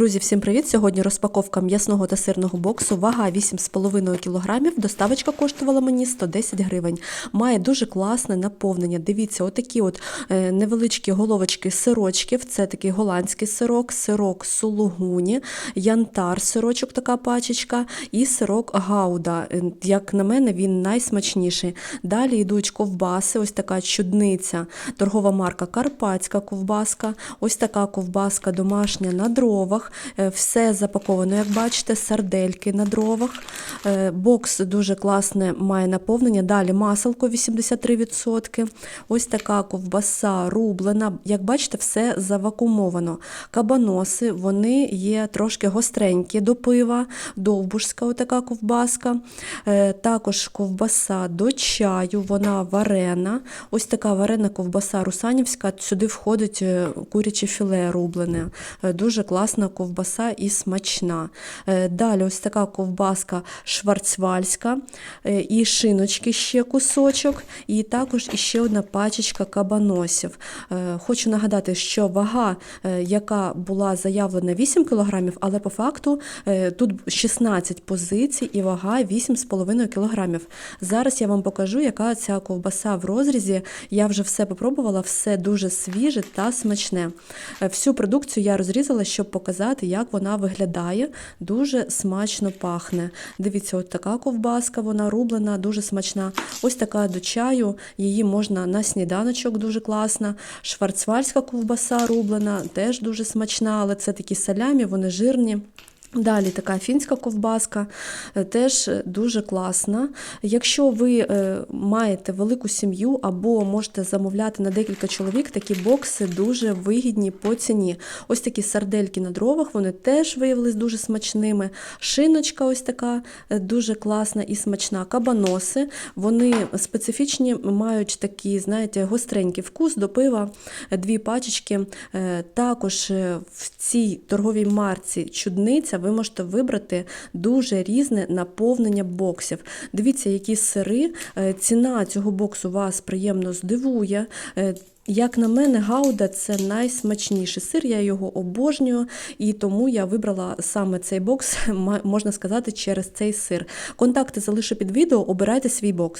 Друзі, всім привіт! Сьогодні розпаковка м'ясного та сирного боксу. Вага 8,5 кг. Доставочка коштувала мені 110 гривень. Має дуже класне наповнення. Дивіться, отакі от е, невеличкі головочки сирочків. Це такий голландський сирок, сирок сулугуні, янтар, сирочок, така пачечка, і сирок гауда. Е, Як на мене, він найсмачніший. Далі йдуть ковбаси, ось така чудниця, торгова марка Карпатська ковбаска, ось така ковбаска домашня на дровах. Е, Все запаковано, як бачите, сардельки на дровах. Е, Бокс дуже класне має наповнення. Далі маселко 83%. Ось така ковбаса рублена. Як бачите, все завакумовано. Кабаноси, вони є трошки гостренькі до пива, довбушська отака ковбаска. Е, Також ковбаса до чаю, вона варена. Ось така варена ковбаса русанівська. Сюди входить куряче філе рублене. Дуже класна ковбаса і смачна. Е, Далі ось така ковбаска шварцвальська е, і шиночки ще кусочок, і також іще одна пачечка кабаносів. Е, Хочу нагадати, що вага, яка була заявлена 8 кг, але по факту тут 16 позицій і вага 8,5 кг. Зараз я вам покажу, яка ця ковбаса в розрізі. Я вже все попробувала, все дуже свіже та смачне. Всю продукцію я розрізала, щоб показати, як вона виглядає. Дуже смачно пахне. Дивіться, от така ковбаска, вона рублена, дуже смачна. Ось така до чаю, її можна на сніданочок, дуже класна. Шварцвальська ковбаса рублена, теж дуже смачна, але це такі салямі, вони жирні. Далі така фінська ковбаска е, теж дуже класна. Якщо ви е, маєте велику сім'ю або можете замовляти на декілька чоловік, такі бокси дуже вигідні по ціні. Ось такі сардельки на дровах, вони теж виявились дуже смачними. Шиночка ось така е, дуже класна і смачна. Кабаноси, вони специфічні, мають такий, знаєте, гостренький вкус до пива, е, дві пачечки. Е, Також е, в цій торговій марці чудниця ви можете вибрати дуже різне наповнення боксів. Дивіться, які сири. Е, Ціна цього боксу вас приємно здивує. Е, Як на мене, гауда це найсмачніший сир, я його обожнюю, і тому я вибрала саме цей бокс, можна сказати, через цей сир. Контакти залишу під відео, обирайте свій бокс.